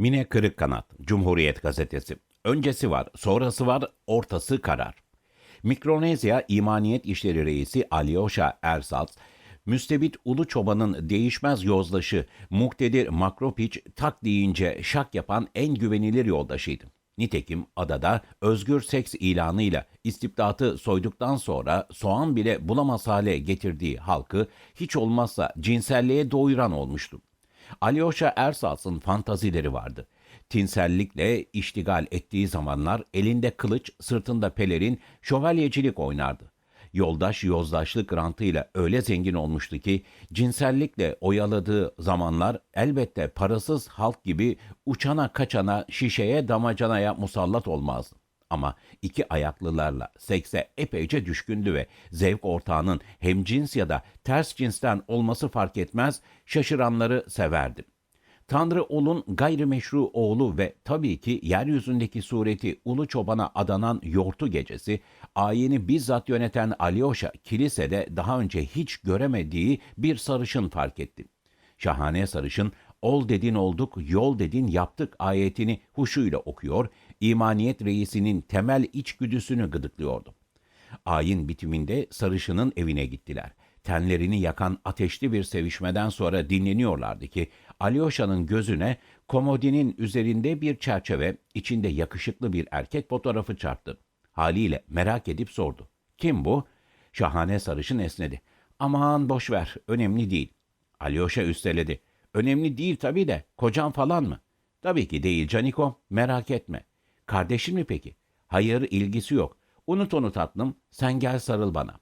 Mine Kırıkkanat, Cumhuriyet Gazetesi. Öncesi var, sonrası var, ortası karar. Mikronezya İmaniyet İşleri Reisi Alyosha Ersat, müstebit Ulu Çoban'ın değişmez yozdaşı Muktedir Makropiç tak deyince şak yapan en güvenilir yoldaşıydı. Nitekim adada özgür seks ilanıyla istibdatı soyduktan sonra soğan bile bulamaz hale getirdiği halkı hiç olmazsa cinselliğe doyuran olmuştu. Alyosha Ersat'ın fantazileri vardı. Tinsellikle iştigal ettiği zamanlar elinde kılıç, sırtında pelerin, şövalyecilik oynardı. Yoldaş yozdaşlık rantıyla öyle zengin olmuştu ki cinsellikle oyaladığı zamanlar elbette parasız halk gibi uçana kaçana şişeye damacanaya musallat olmazdı. Ama iki ayaklılarla sekse epeyce düşkündü ve zevk ortağının hem cins ya da ters cinsten olması fark etmez şaşıranları severdi. Tanrı Ol'un gayrimeşru oğlu ve tabii ki yeryüzündeki sureti Ulu Çoban'a adanan yortu gecesi, ayini bizzat yöneten Alyosha kilisede daha önce hiç göremediği bir sarışın fark etti. Şahane sarışın, ol dedin olduk, yol dedin yaptık ayetini huşuyla okuyor, imaniyet reisinin temel içgüdüsünü gıdıklıyordu. Ayin bitiminde sarışının evine gittiler. Tenlerini yakan ateşli bir sevişmeden sonra dinleniyorlardı ki Alyosha'nın gözüne komodinin üzerinde bir çerçeve, içinde yakışıklı bir erkek fotoğrafı çarptı. Haliyle merak edip sordu. Kim bu? Şahane sarışın esnedi. Aman boş ver, önemli değil. Alyosha üsteledi. Önemli değil tabii de, kocan falan mı? Tabii ki değil Caniko, merak etme. Kardeşin mi peki? Hayır, ilgisi yok. Unut onu tatlım, sen gel sarıl bana.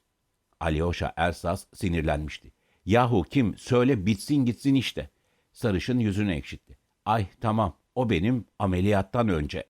Alyosha Ersas sinirlenmişti. Yahu kim, söyle bitsin gitsin işte. Sarışın yüzünü ekşitti. Ay tamam, o benim ameliyattan önce.